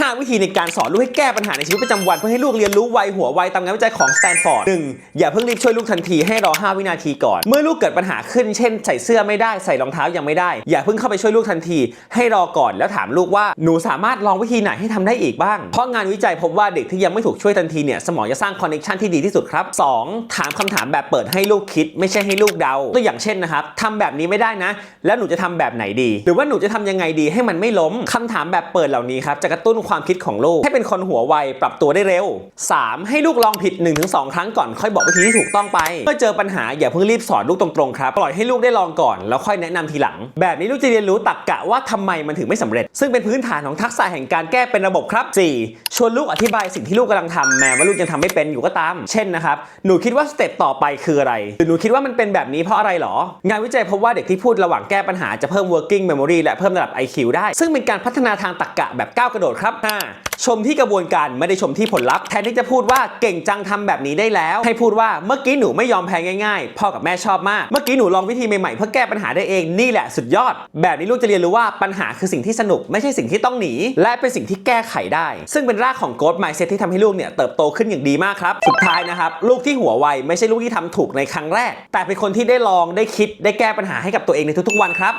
5 วิธีในการสอนลูกให้แก้ปัญหาในชีวิตประจำวัน เพื่อให้ลูกเรียนรู้ไวหัวไวตามงานวิจัยของสแตนฟอร์ด 1. อย่าเพิ่งรีบช่วยลูกทันทีให้รอ 5 วินาทีก่อน เมื่อลูกเกิดปัญหาขึ้นเช่น ใส่เสื้อไม่ได้ใส่รองเท้ายังไม่ได้ อย่าเพิ่งเข้าไปช่วยลูกทันที ให้รอก่อนแล้วถามลูกว่าหนูสามารถลองวิธีไหนให้ทำได้อีกบ้าง เพราะงานวิจัยพบว่าเด็กที่ยังไม่ถูกช่วยทันทีเนี่ยสมองจะสร้างคอนเนคชันที่ดีที่สุดครับ 2. ถามคำถามแบบเปิดให้ลูกคิด ไม่ใช่ให้ลูกเดา ตัวอย่างเช่นนะครับทำแบบนี้ไม่ได้นะ แล้วหนูจะทำแบบไหนดี หรือว่าหนูจะทำยังไงดีให้มันไม่ล้มคำถามแบบเปิดเหล่านี้ครับจะกระตุ้นความคิดของลูก ให้เป็นคนหัวไวปรับตัวได้เร็ว 3. ให้ลูกลองผิด 1-2 ครั้งก่อนค่อยบอกวิธีที่ถูกต้องไป เมื่อเจอปัญหาอย่าเพิ่งรีบสอนลูกตรงๆครับปล่อยให้ลูกได้ลองก่อนแล้วค่อยแนะนำทีหลัง แบบนี้ลูกจะเรียนรู้ตรรกกะว่าทำไมมันถึงไม่สำเร็จ ซึ่งเป็นพื้นฐานของทักษะแห่งการแก้เป็นระบบครับ 4. ชวนลูกอธิบายสิ่งที่ลูกกำลังทำแม้ว่าลูกยังทำไม่เป็นอยู่ก็ตาม เช่นนะครับหนูคิดว่าสเต็ปต่อไปคืออะไรหรือหนูคิดว่ามันเป็นแบบนี้เพราะอะไรหรอ งานวิจัยพบว่าเด็กที่พูดระหว่างแก้ปัญหาจะเพิ่ม working memory และเพิ่มระดับ IQ ได้ ซึ่งเป็นการพัฒนาทางตรรกะแบบก้าวกระโดดครับ 5. ชมที่กระบวนการไม่ได้ชมที่ผลลัพธ์แทนที่จะพูดว่าเก่งจังทำแบบนี้ได้แล้ว ให้พูดว่าเมื่อกี้หนูไม่ยอมแพ้ง่ายๆ พ่อกับแม่ชอบมาก เมื่อกี้หนูลองวิธีใหม่ๆเพื่อแก้ปัญหาได้เองนี่แหละสุดยอด แบบนี้ลูกจะเรียนรู้ว่าปัญหาคือสิ่งที่สนุกไม่ใช่สิ่งที่ต้องหนี และเป็นสิ่งที่แก้ไขได้ ซึ่งเป็นรากของ growth mindset ที่ทำให้ลูกเนี่ยเติบโตขึ้นอย่างดีมากครับสุดท้ายนะครับลูกที่หัวไวไม่ใช่ลูกที่ทำถูกในครั้งแรก แต่เป็นคนที่ได้ลองได้คิดได้แก้ปัญหาให้กับตัวเองในทุกๆวันครับ